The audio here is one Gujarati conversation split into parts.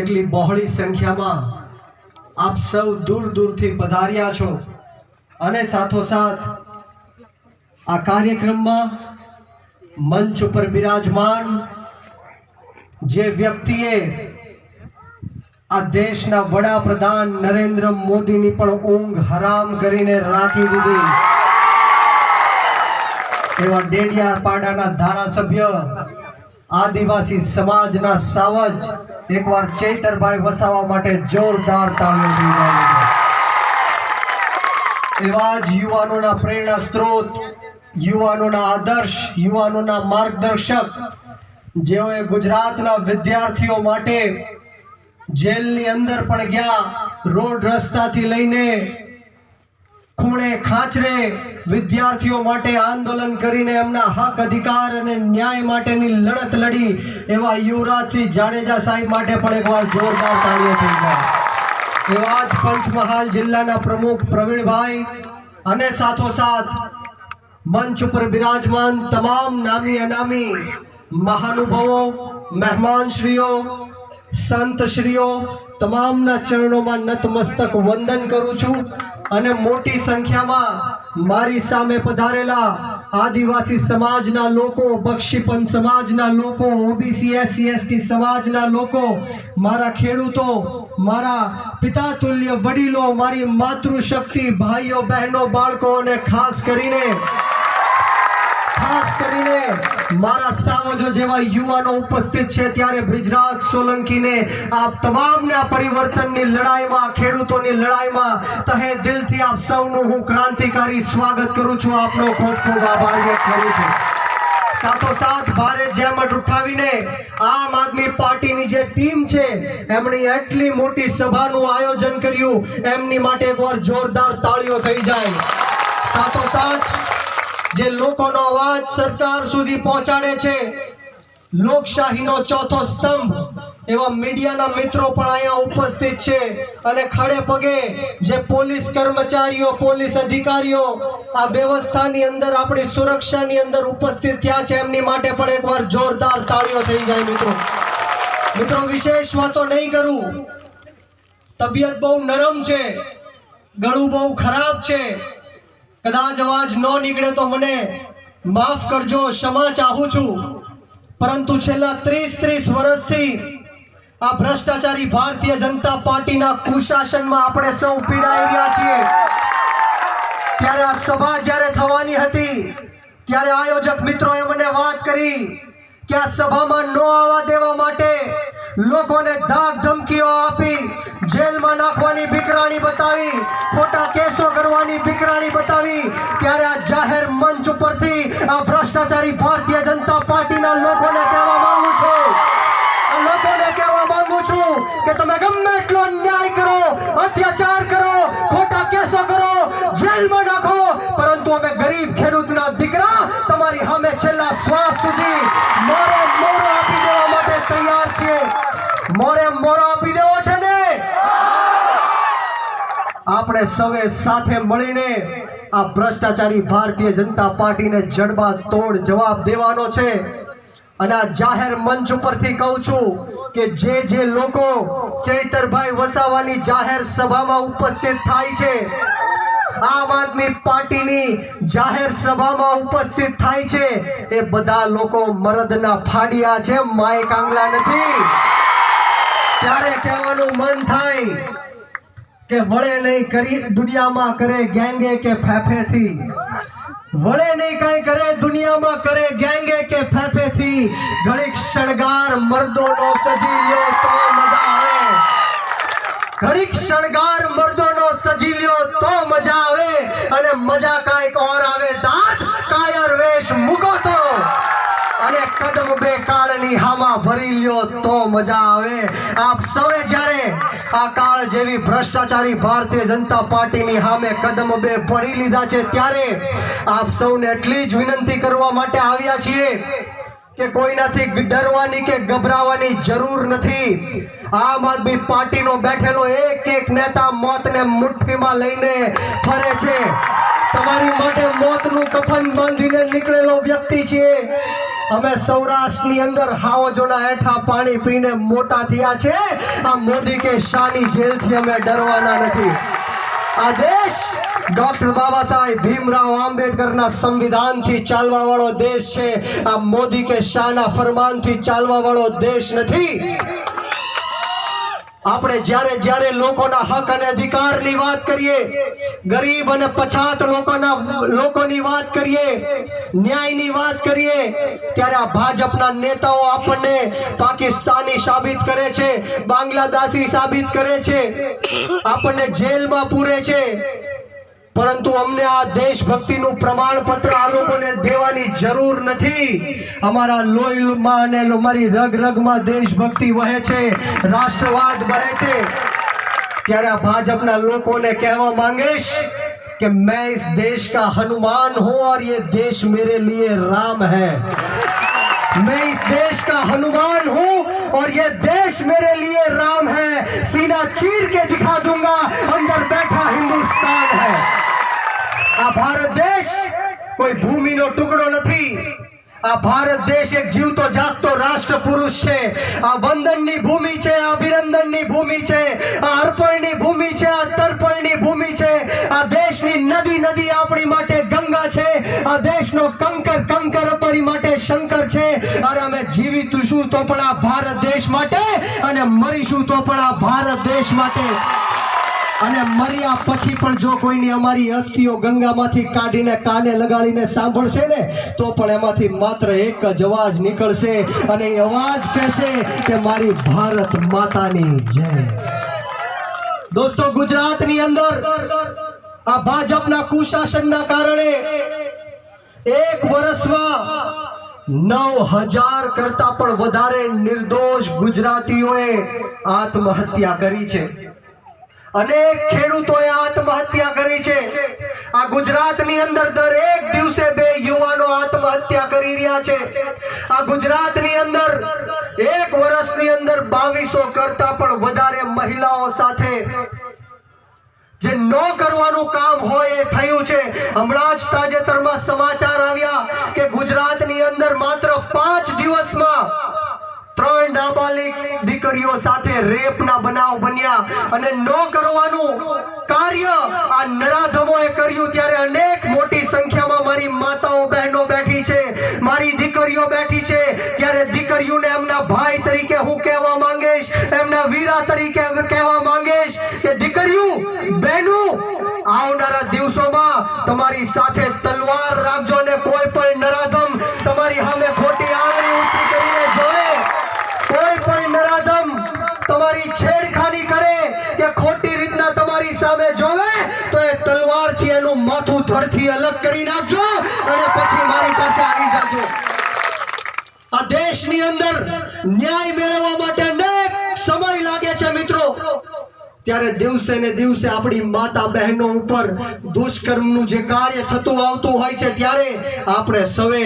એટલી બહોળી સંખ્યામાં આપ સૌ દૂર દૂરથી પધાર્યા છો. અને સાથોસાથ આ કાર્યક્રમમાં મંચ ઉપર બિરાજમાન જે વ્યક્તિએ આ દેશના વડાપ્રધાન નરેન્દ્ર મોદીની પણ ઊંઘ હરામ કરીને રાખી દીધી. એવા ડેડિયા પાડાના ધારાસભ્ય આદિવાસી સમાજના સાવજ એકવાર ચૈતરભાઈ વસાવા માટે જોરદાર તાળીઓ એવા જ યુવાનોના પ્રેરણા સ્ત્રોત, યુવાનોના આદર્શ, યુવાનોના માર્ગદર્શક, જેઓએ ગુજરાતના વિદ્યાર્થીઓ માટે જેલની અંદર પણ ગયા, રોડ રસ્તાથી લઈને ખૂણે ખાચરે વિદ્યાર્થીઓ માટે આંદોલન કરીને એમના હક, અધિકાર અને ન્યાય માટેની લડત લડી એવા યુવરાજસિંહ જાડેજા સાહેબ માટે પણ એકવાર જોરદાર તાળીઓ થઈ જાય એવા જ પંચમહાલ જિલ્લાના પ્રમુખ પ્રવીણભાઈ અને સાથોસાથ મંચ ઉપર બિરાજમાન તમામ નામી અનામી મહાનુભાવો, મહેમાનશ્રીઓ, સંતશ્રીઓ, તમામના ચરણોમાં નતમસ્તક વંદન કરું છું અને મોટી સંખ્યામાં મારી સામે પધારેલા આદિવાસી સમાજના લોકો બક્ષીપંથ સમાજના લોકો, ઓબીસી, એસસી, એસટી સમાજના લોકો, મારા ખેડૂતો, મારા પિતા તુલ્ય વડીલો, મારી માતૃશક્તિ, ભાઈઓ, બહેનો, બાળકો અને ખાસ કરીને ખાસ કરીને મારા સાવજો જેવા યુવાનો ઉપસ્થિત છે ત્યારે બ્રિજરાજ સોલંકીને આપ તમામને આ પરિવર્તનની લડાઈમાં ખેડૂતોની લડાઈમાં તહે દિલથી આપ સૌનું હું ક્રાંતિકારી સ્વાગત કરું છું. આપનો ખૂબ ખૂબ આભાર વ્યક્ત કરું છું. સાથોસાથ ભારે જહેમત ઉઠાવીને આમ આદમી પાર્ટીની જે ટીમ છે એમણે એટલી મોટી સભાનું આયોજન કર્યું, એમની માટે એકવાર જોરદાર તાળીઓ થઈ જાય. સાથોસાથ જે લોકોનો અવાજ સરકાર સુધી પહોંચાડે છે, લોકશાહીનો ચોથો સ્તંભ એવા મીડિયાના મિત્રો પણ અહીંયા ઉપસ્થિત છે અને ખડે પગે જે પોલીસ કર્મચારીઓ, પોલીસ અધિકારીઓ આ વ્યવસ્થાની અંદર, આપણી સુરક્ષાની અંદર ઉપસ્થિત થયા છે, એમની માટે પણ એકવાર જોરદાર તાળીઓ થઈ જાય મિત્રો. મિત્રો, વિશેષ વાતો નહીં કરું. તબિયત બહુ નરમ છે, ગળું બહુ ખરાબ છે. કદાચ અવાજ ન નીકળે તો મને માફ કરજો, ક્ષમા ચાહું છું. પરંતુ છેલ્લા ત્રીસ ત્રીસ વર્ષથી આ ભ્રષ્ટાચારી ભારતીય જનતા પાર્ટીના કુશાસનમાં આપણે સૌ પીડાઈ રહ્યા છીએ. ત્યારે આ સભા જ્યારે થવાની હતી, ત્યારે આયોજક મિત્રોએ મને વાત કરી. કે આ સભામાં ન આવવા દેવા માટે લોકોને ધાક ધમકીઓ આપી, જેલમાં નાખવાની ભીકરાણી બતાવી, ખોટા કેસો કરવાની ભીકરાણી બતાવી, ત્યારે આ જાહેર મંચ ઉપરથી આ ભ્રષ્ટાચારી ભારતીય જનતા પાર્ટીના લોકોને કહેવા માંગુ છું. આ લોકોને કહેવા માંગુ છું કે તમે ગમે એટલો ન્યાય કરો, અત્યાચાર કરો, ખોટા કેસો કરો, જેલમાં નાખો, પરંતુ અમે ગરીબ ખેડૂતના દીકરા, તમારી સામે છેલ્લા શ્વાસ સુધી આપણે સૌએ સાથે મળીને આ ભ્રષ્ટાચારી ભારતીય જનતા પાર્ટીને જડબા તોડ જવાબ દેવાનો છે. અને આ જાહેર મંચ ઉપરથી કહું છું કે જે જે લોકો ચૈતરભાઈ વસાવાની જાહેર સભામાં ઉપસ્થિત થાય છે, આમ આદમી પાર્ટીની જાહેર સભામાં ઉપસ્થિત થાય છે, એ બધા લોકો મરદના ફાડિયા છે માય કાંગલા નથી. ત્યારે કહેવાનું મન થાય કે વળે નહીં કરી દુનિયામાં કરે ગેંગે કે ફેફેથી. વળે નહીં કઈ કરે દુનિયામાં કરે ગેંગે કે ફેફેથી. ઘણીક શણગાર મર્દોનો સજી લ્યો તો મજા આવે. ઘણીક શણગાર મર્દોનો સજી લ્યો તો મજા આવે. અને મજા કાંઈક ઓર આવે દાંત, કાયર વેશ મૂકો તો. અને કદમ બે કાળની હામાં ભરી લ્યો મજા આવે. આપ સૌએ જ્યારે આ કાળ જેવી ભ્રષ્ટાચારી ભારતીય જનતા પાર્ટીની સામે કદમ બે ભરી લીધા છે, ત્યારે આપ સૌને એટલી જ વિનંતી કરવા માટે આવ્યા છીએ કે કોઈનાથી ડરવાની કે ગભરાવાની જરૂર નથી. આમ આદમી પાર્ટીનો બેઠેલો એક એક નેતા મોતને મુઠ્ઠીમાં લઈને ફરે છે. તમારી માટે મોતનું કફન બાંધીને નીકળેલો વ્યક્તિ છે અમે સૌરાષ્ટ્રની અંદર હાવજોના હેઠા પાણી પીને મોટા થયા છે. આ મોદી કે શાની જેલથી અમે ડરવાના નથી. આ દેશ ડોક્ટર બાબા સાહેબ ભીમરાવ આંબેડકરના સંવિધાનથી ચાલવા વાળો દેશ છે. આ મોદી કે શાહના ફરમાનથી ચાલવા વાળો દેશ નથી. આપણે જ્યારે જ્યારે લોકોના હક અને અધિકારની વાત કરીએ, ગરીબ અને પછાત લોકોના લોકોની વાત કરીએ, ન્યાયની વાત કરીએ, ત્યારે આ ભાજપના નેતાઓ આપણને પાકિસ્તાની સાબિત કરે છે, બાંગ્લાદેશી સાબિત કરે છે. આપણને જેલમાં પૂરે છે. પરંતુ અમને આ દેશભક્તિનું પ્રમાણપત્ર આ લોકોને દેવાની જરૂર નથી અમારા લોહીમાં અને અમારી રગ રગમાં દેશભક્તિ વહે છે રાષ્ટ્રવાદ વહે છે ત્યારે આ ભાજપના લોકોને કહેવા માંગીશ કે मैं इस देश का हनुमान हूं और ये देश मेरे लिए राम है मैं इस देश का हनुमान हूं और ये देश मेरे लिए राम है सीना चीर के दिखा दूंगा अंदर बैठा हिंदुस्तान है આ ભારત દેશ કોઈ ભૂમિનો ટુકડો નથી. આ ભારત દેશ એક જીવતો, જાગતો રાષ્ટ્ર પુરુષ છે. આ વંદનની ભૂમિ છે, આ અભિનંદનની ભૂમિ છે, આ અર્પણની ભૂમિ છે, આ તર્પણની ભૂમિ છે. આ દેશની નદી નદી આપણી માટે ગંગા છે. આ દેશનો કંકર કંકર આપણી માટે શંકર છે. અને અમે જીવીશું તો પણ આ ભારત દેશ માટે અને મરીશું તો પણ આ ભારત દેશ માટે. અને મર્યા પછી પણ જો કોઈની અમારી અસ્થિઓ ગંગામાંથી કાઢીને કાને લગાડીને સાંભળશે ને, તો પણ એમાંથી માત્ર એક જ અવાજ નીકળશે અને એ અવાજ કહેશે કે મારી ભારત માતાની જય. દોસ્તો, ગુજરાતની અંદર આ ભાજપના કુશાસનના કારણે એક વર્ષમાં નવ હજાર કરતા પણ વધારે નિર્દોષ ગુજરાતીઓએ આત્મહત્યા કરી છે. અનેક ખેડૂતોએ આત્મહત્યા કરી છે. આ ગુજરાતની અંદર દરેક દિવસે બે યુવાનો આત્મહત્યા કરી રહ્યા છે. આ ગુજરાતની અંદર એક વર્ષની અંદર બાવીસો કરતા પણ વધારે મહિલાઓ સાથે જે ન કરવાનું કામ હોય એ થયું છે. હમણાં જ તાજેતરમાં સમાચાર આવ્યા કે ગુજરાતની અંદર માત્ર પાંચ દિવસમાં ત્રણ નાબાલિક દીકરીઓ સાથે રેપના બનાવ બન્યા અને ન કરવાનું કાર્ય આ નરાધમોએ કર્યું ત્યારે અનેક મોટી સંખ્યામાં મારી માતાઓ બહેનો બેઠી છે, મારી દીકરીઓ બેઠી છે. ત્યારે દીકરીઓને એમના ભાઈ તરીકે હું કહેવા માંગીશ, એમના વીરા તરીકે કહેવા માંગીશ કે દીકરીઓ, બહેનો, આવનારા દિવસોમાં તમારી સાથે ધડથી અલગ કરી નાખજો અને પછી મારી પાસે આવી જાજો. આ દેશની અંદર ન્યાય મેળવવા માટે અનેક સમય લાગે છે મિત્રો. ત્યારે દિવસે ને દિવસે આપણી માતા બહેનો ઉપર દુષ્કર્મનું જે કાર્ય થતું આવતું હોય છે, ત્યારે આપણે સવે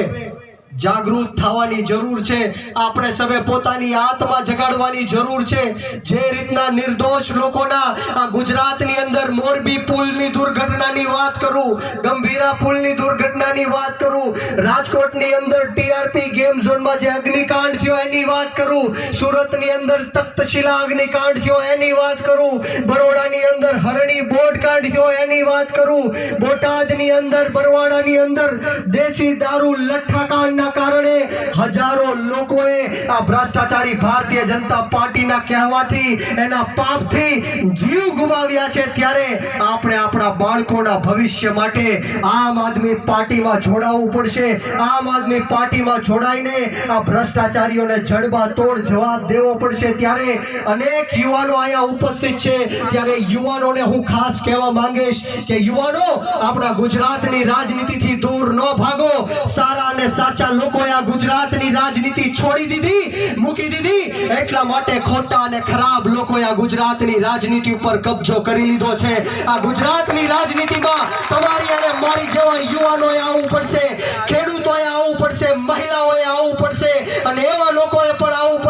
જાગૃત થવાની જરૂર છે. આપણે સવે પોતાની આત્મા જગાડવાની જરૂર છે. જે રીતના નિર્દોષ લોકોના આ ગુજરાતની અંદર મોરબી પુલની દુર્ઘટનાની વાત કરું, ગંભીરા પુલની દુર્ઘટનાની વાત કરું, રાજકોટની અંદર ટીઆરપી ગેમ ઝોનમાં જે અગ્નિકાંડ થયો એની વાત કરું, સુરતની અંદર તખ્તશિલા અગ્નિકાંડ થયો એની વાત કરું, બરોડાની અંદર હરણી બોટ કાંડ થયો એની વાત કરું, બોટાદની અંદર બરવાડાની અંદર દેશી દારૂ લઠ્ઠાકાંડના કારણે હજારો લોકોએ આ ભ્રષ્ટાચારી ભારતીય જનતા પાર્ટીના કહેવાથી, એના પાપથી જીવ ગુમાવ્યા છે. ત્યારે આપણે આપણા બાળકોના ભવિષ્ય માટે આમ આદમી પાર્ટીમાં જોડાવવું પડશે. આમ આદમી પાર્ટીમાં જોડાઈને આ ભ્રષ્ટાચારીઓને જડબાતોડ જવાબ દેવો પડશે. ત્યારે અનેક યુવાનો અહીંયા ઉપસ્થિત છે. ત્યારે યુવાનોને હું ખાસ કહેવા માંગીશ કે યુવાનો, આપણા ગુજરાતની રાજનીતિથી દૂર ન ભાગો. સારા અને સાચા લોકોએ આ ગુજરાતની રાજનીતિ છોડી દીધી, મૂકી દીધી. એટલા માટે ખોટા અને ખરાબ લોકોએ આ ગુજરાતની રાજનીતિ ઉપર કબજો કરી લીધો છે. આ ગુજરાતની રાજનીતિમાં તમારી અને મારી જેવા યુવાનોએ આવવું પડશે, ખેડૂતોએ આવવું પડશે, મહિલાઓએ આવવું પડશે અને એવા લોકોએ પણ આવવું